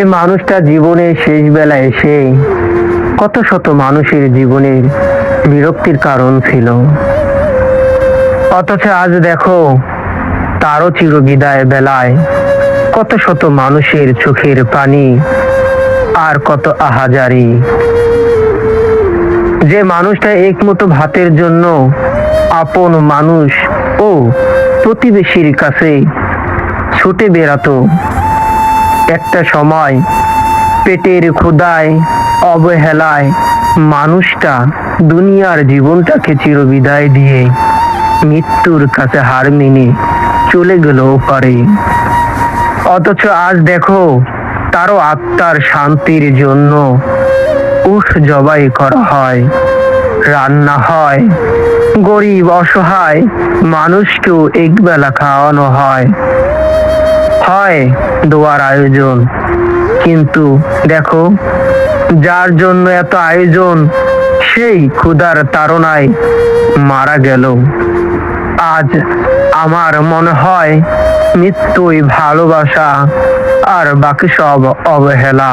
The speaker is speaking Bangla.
মানুষটা জীবনের শেষ বেলায় এসে কত শত মানুষের জীবনের বিরক্তির কারণ ছিল। অথচ আজ দেখো, তারও চিরবিদায় বেলায় কত শত মানুষের চোখের পানি আর কত আহাজারি। যে মানুষটা একমতো ভাতের জন্য আপন মানুষ ও প্রতিবেশীর কাছে ছুটে বেড়াতো একটা সময় পেটের ক্ষুদায় অবহেলায় মানুষটা দুনিয়ার জীবনটাকে চিরবিদায় দিয়ে মৃত্যুর কাছে হার মেনে চলে গেল পারে অথচ আজ দেখো, তারও আত্মার শান্তির জন্য উঠ জবাই করা হয়। রান্না হয়, গরিব অসহায় মানুষকেও একবেলা খাওয়ানো হয়। হয় দোয়ার আয়োজন। কিন্তু দেখো, যার জন্য এত আয়োজন, সেই ক্ষুধার তাড়নায় মারা গেল। আজ আমার মনে হয় মৃত্যুই ভালোবাসা আর বাকি সব অবহেলা।